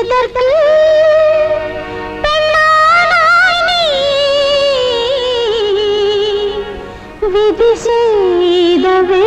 മലർകൾ വിധി ചെയ്തവേ.